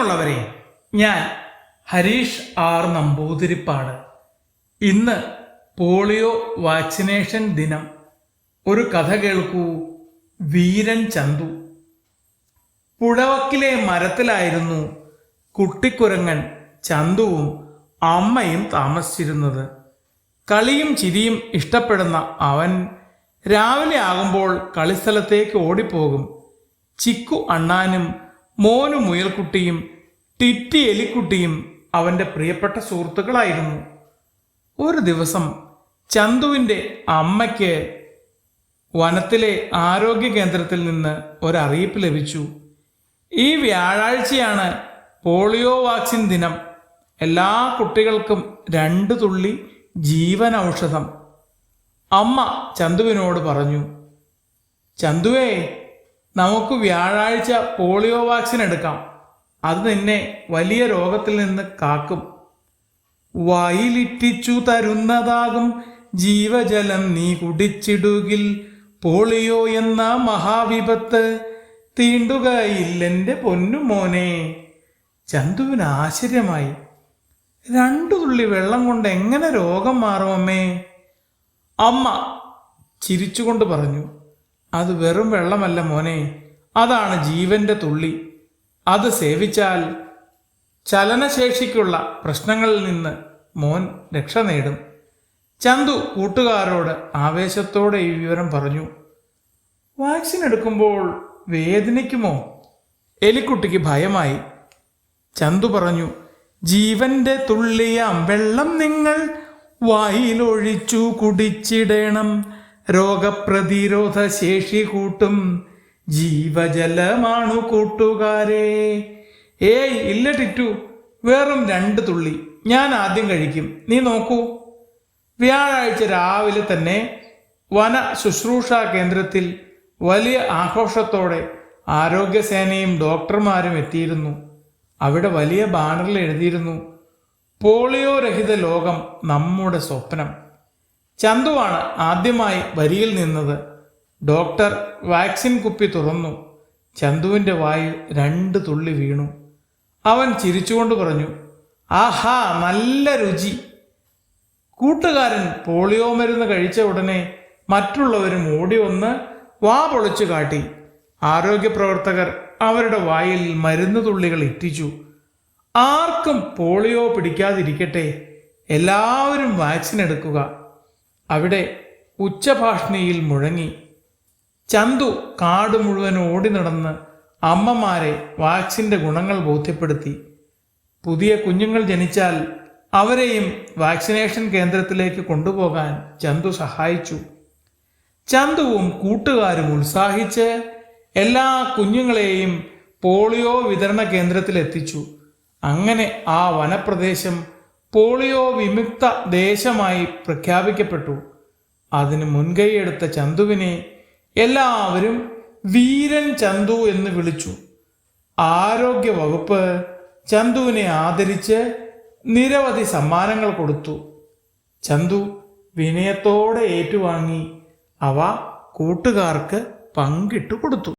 പ്രിയമുള്ളവരെ ഞാൻ ഹരീഷ് ആർ നമ്പൂതിരിപ്പാട്. ഇന്ന് പോളിയോ വാക്സിനേഷൻ ദിനം. ഒരു കഥ കേൾക്കൂ വീരൻ ചന്തു. പുഴവക്കിലെ മരത്തിലായിരുന്നു കുട്ടിക്കുരങ്ങൻ ചന്തുവും അമ്മയും താമസിച്ചിരുന്നത്. കളിയും ചിരിയും ഇഷ്ടപ്പെടുന്ന അവൻ രാവിലെ ആകുമ്പോൾ കളിസ്ഥലത്തേക്ക് ഓടിപ്പോകും. ചിക്കു അണ്ണാനും മോനു മുയൽക്കുട്ടിയും ടിറ്റി എലിക്കുട്ടിയും അവന്റെ പ്രിയപ്പെട്ട സുഹൃത്തുക്കളായിരുന്നു. ഒരു ദിവസം ചന്തുവിന്റെ അമ്മയ്ക്ക് വനത്തിലെ ആരോഗ്യ കേന്ദ്രത്തിൽ നിന്ന് ഒരറിയിപ്പ് ലഭിച്ചു. ഈ വ്യാഴാഴ്ചയാണ് പോളിയോ വാക്സിൻ ദിനം. എല്ലാ കുട്ടികൾക്കും രണ്ട് തുള്ളി ജീവൻ ഔഷധം അമ്മ ചന്തുവിനോട് പറഞ്ഞു ചന്തുവേ നമുക്ക് വ്യാഴാഴ്ച പോളിയോ വാക്സിൻ എടുക്കാം. അത് നിന്നെ വലിയ രോഗത്തിൽ നിന്ന് കാക്കും. വായിലിറ്റിച്ചു തരുന്നതാകും ജീവജലം നീ കുടിച്ചിടുകിൽ. പോളിയോ എന്ന മഹാവിപത്ത് തീണ്ടുകയില്ലെന്റെ പൊന്നുമോനെ ചന്തുവിന് ആശ്ചര്യമായി. രണ്ടു തുള്ളി വെള്ളം കൊണ്ട് എങ്ങനെ രോഗം മാറുമമ്മേ അമ്മ ചിരിച്ചുകൊണ്ട് പറഞ്ഞു. അത് വെറും വെള്ളമല്ല മോനെ. അതാണ് ജീവന്റെ തുള്ളി. അത് സേവിച്ചാൽ ചലനശേഷിക്കുള്ള പ്രശ്നങ്ങളിൽ നിന്ന് മോൻ രക്ഷ നേടും. ചന്തു കൂട്ടുകാരോട് ആവേശത്തോടെ ഈ വിവരം പറഞ്ഞു. വാക്സിൻ എടുക്കുമ്പോൾ വേദനിക്കുമോ? എലിക്കുട്ടിക്ക് ഭയമായി. ചന്തു പറഞ്ഞു ജീവന്റെ തുള്ളിയാം വെള്ളം നിങ്ങൾ വായിലൊഴിച്ചു കുടിച്ചിടണം. രോഗപ്രതിരോധ ശേഷി കൂട്ടും ജീവജലമാണു കൂട്ടുകാരെ ഏയ് ഇല്ല ടിറ്റു വെറും രണ്ട് തുള്ളി. ഞാൻ ആദ്യം കഴിക്കും. നീ നോക്കൂ. വ്യാഴാഴ്ച രാവിലെ തന്നെ വന ശുശ്രൂഷാ കേന്ദ്രത്തിൽ വലിയ ആഘോഷത്തോടെ ആരോഗ്യസേനയും ഡോക്ടർമാരും എത്തിയിരുന്നു. അവിടെ വലിയ ബാനറിൽ എഴുതിയിരുന്നു പോളിയോ രഹിത ലോകം നമ്മുടെ സ്വപ്നം. ചന്തുവാണ് ആദ്യമായി വരിയിൽ നിന്നത്. ഡോക്ടർ വാക്സിൻ കുപ്പി തുറന്നു. ചന്തുവിന്റെ വായിൽ രണ്ട് തുള്ളി വീണു. അവൻ ചിരിച്ചുകൊണ്ട് പറഞ്ഞു ആഹാ നല്ല രുചി. കൂട്ടുകാരൻ പോളിയോ മരുന്ന് കഴിച്ച ഉടനെ മറ്റുള്ളവരും ഓടി വന്ന് വാ പൊളിച്ചു കാട്ടി. ആരോഗ്യപ്രവർത്തകർ അവരുടെ വായിൽ മരുന്ന് തുള്ളികൾ ഇറ്റിച്ചു. ആർക്കും പോളിയോ പിടിക്കാതിരിക്കട്ടെ. എല്ലാവരും വാക്സിൻ എടുക്കുക. അവിടെ ഉച്ചഭാഷണിയിൽ മുഴങ്ങി. ചന്തു കാട് മുഴുവൻ ഓടി നടന്ന് അമ്മമാരെ വാക്സിന്റെ ഗുണങ്ങൾ ബോധ്യപ്പെടുത്തി. പുതിയ കുഞ്ഞുങ്ങൾ ജനിച്ചാൽ അവരെയും വാക്സിനേഷൻ കേന്ദ്രത്തിലേക്ക് കൊണ്ടുപോകാൻ ചന്തു സഹായിച്ചു. ചന്തുവും കൂട്ടുകാരും ഉത്സാഹിച്ച് എല്ലാ കുഞ്ഞുങ്ങളെയും പോളിയോ വിതരണ കേന്ദ്രത്തിലെത്തിച്ചു. അങ്ങനെ ആ വനപ്രദേശം പോളിയോ വിമുക്ത ദേശമായി പ്രഖ്യാപിക്കപ്പെട്ടു. അതിന് മുൻകൈയെടുത്ത ചന്തുവിനെ എല്ലാവരും വീരൻ ചന്തു എന്ന് വിളിച്ചു. ആരോഗ്യ വകുപ്പ് ചന്തുവിനെ ആദരിച്ച് നിരവധി സമ്മാനങ്ങൾ കൊടുത്തു. ചന്തു വിനയത്തോടെ ഏറ്റുവാങ്ങി അവ കൂട്ടുകാർക്ക് പങ്കിട്ടു കൊടുത്തു.